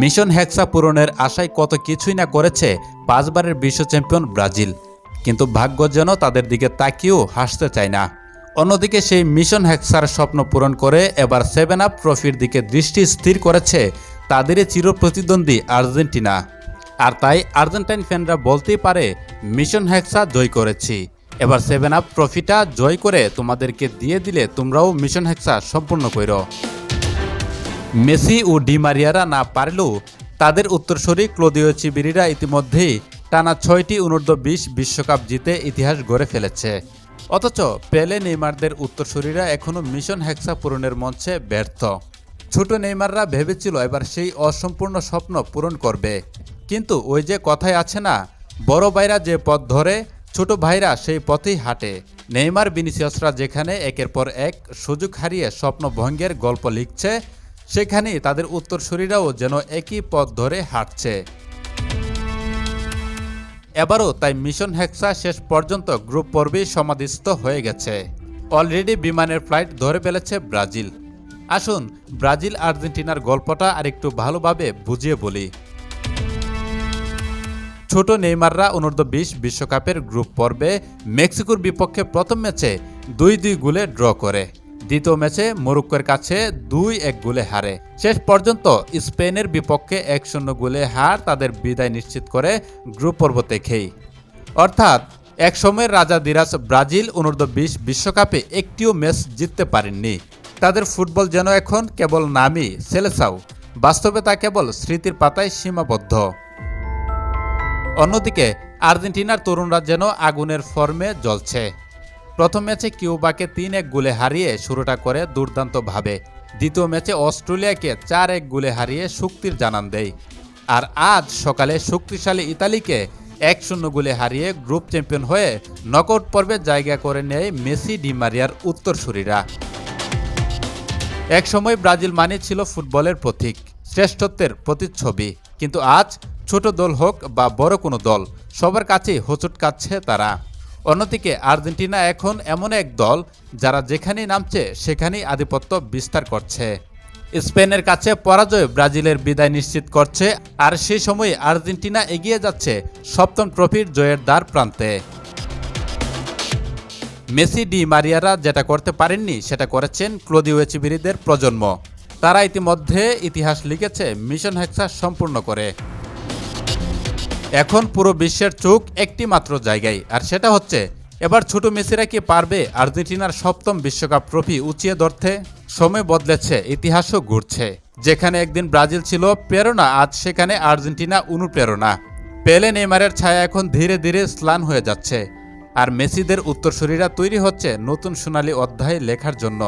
Mission হ্যাক্সা পূরণের আশায় কত কিছুই না করেছে পাঁচবারের বিশ্ব চ্যাম্পিয়ন ব্রাজিল। কিন্তু ভাগ্য যেন তাদের দিকে তাকিয়েও হাসতে চায় না। অন্যদিকে সেই মিশন হ্যাক্সার স্বপ্ন পূরণ করে এবার সেভেন আপ ট্রফির দিকে দৃষ্টি স্থির করেছে তাদেরই চিরপ্রতিদ্বন্দ্বী আর্জেন্টিনা। আর তাই আর্জেন্টাইন ফ্যানরা বলতেই পারে, মিশন হ্যাক্সা জয় করেছি। এবার সেভেন আপ ট্রফিটা জয় করে তোমাদেরকে দিয়ে দিলে তোমরাও মিশন হ্যাক্সা সম্পূর্ণ করো মেসি ও ডিমারিয়ারা না পারলেও তাদের উত্তরসূরি ক্লোদিও চিবিরিরা ইতিমধ্যেই টানা ছয়টি অনূর্ধ্ব বিশ বিশ্বকাপ জিতে ইতিহাস গড়ে ফেলেছে। অথচ পেলে নেইমারদের উত্তরসূরিরা এখনও মিশন হ্যাক্সা পূরণের মঞ্চে ব্যর্থ। ছোট নেইমাররা ভেবেছিল এবার সেই অসম্পূর্ণ স্বপ্ন পূরণ করবে। কিন্তু ওই যে কথায় আছে না, বড় ভাইরা যে পথ ধরে, ছোট ভাইরা সেই পথেই হাঁটে। নেইমার বিনিসিয়াসরা যেখানে একের পর এক সুযোগ হারিয়ে স্বপ্ন ভঙ্গের গল্প লিখছে সেখানেই তাদের উত্তরসূরিরাও যেন একই পথ ধরে হাঁটছে। এবারও তাই মিশন হেক্সা শেষ পর্যন্ত গ্রুপ পর্বেই সমাধিস্থ হয়ে গেছে। অলরেডি বিমানের ফ্লাইট ধরে ফেলেছে ব্রাজিল। আসুন ব্রাজিল আর্জেন্টিনার গল্পটা আরেকটু ভালোভাবে বুঝিয়ে বলি। ছোট নেইমাররা অনূর্ধ্ব বিশ বিশ্বকাপের গ্রুপ পর্বে মেক্সিকোর বিপক্ষে প্রথম ম্যাচে দুই দুই গোলে ড্র করে। দ্বিতীয় ম্যাচে মরক্কোর কাছে দুই এক গোলে হারে। শেষ পর্যন্ত স্পেনের বিপক্ষে এক শূন্য গোলে হার তাদের বিদায় নিশ্চিত করে গ্রুপ পর্ব থেকেই অর্থাৎ এক সময়ের রাজা দিরাজ ব্রাজিল অনূর্ধ্ব বিশ বিশ্বকাপে একটিও ম্যাচ জিততে পারেননি। তাদের ফুটবল যেন এখন কেবল নামই, সেলেসাও। বাস্তবে তা কেবল স্মৃতির পাতায় সীমাবদ্ধ। অন্যদিকে, আর্জেন্টিনার তরুণরা যেন আগুনের ফর্মে জ্বলছে। প্রথম ম্যাচে কিউবাকে তিন এক গোলে হারিয়ে শুরুটা করে দুর্দান্তভাবে। দ্বিতীয় ম্যাচে অস্ট্রেলিয়াকে চার এক গোলে হারিয়ে শক্তির জানান দেয়। আর আজ সকালে শক্তিশালী ইতালিকে এক শূন্য গোলে হারিয়ে গ্রুপ চ্যাম্পিয়ন হয়ে নকআউট পর্বে জায়গা করে নেয় মেসি ডিমারিয়ার উত্তরসূরিরা। একসময় ব্রাজিল মানে ছিল ফুটবলের প্রতীক, শ্রেষ্ঠত্বের প্রতিচ্ছবি। কিন্তু আজ ছোট দল হোক বা বড় কোনো দল, সবার কাছেই হোঁচট কাচ্ছে তারা। অন্যদিকে আর্জেন্টিনা এখন এমন এক দল যারা যেখানেই নামছে, সেখানেই আধিপত্য বিস্তার করছে। স্পেনের কাছে পরাজয় ব্রাজিলের বিদায় নিশ্চিত করছে আর সেই সময় আর্জেন্টিনা এগিয়ে যাচ্ছে সপ্তম ট্রফির জয়ের দ্বার প্রান্তে। মেসি, ডি মারিয়ারা যেটা করতে পারেননি, সেটা করেছেন ক্লোদিও এচিবিরিদের প্রজন্ম। তারা ইতিমধ্যে ইতিহাস লিখেছে, মিশন হেক্সা সম্পূর্ণ করে। এখন পুরো বিশ্বের চোখ একটি মাত্র জায়গায়, আর সেটা হচ্ছে, এবার ছোট মেসিরা কি পারবে আর্জেন্টিনার সপ্তম বিশ্বকাপ ট্রফি উঁচিয়ে ধরতে? সময় বদলেছে, ইতিহাসও ঘুরছে। যেখানে একদিন ব্রাজিল ছিল প্রেরণা, আজ সেখানে আর্জেন্টিনা অনুপ্রেরণা। পেলে নেইমারের ছায়া এখন ধীরে ধীরে স্লান হয়ে যাচ্ছে। আর মেসিদের উত্তরসূরিরা তৈরি হচ্ছে নতুন সোনালী অধ্যায় লেখার জন্য।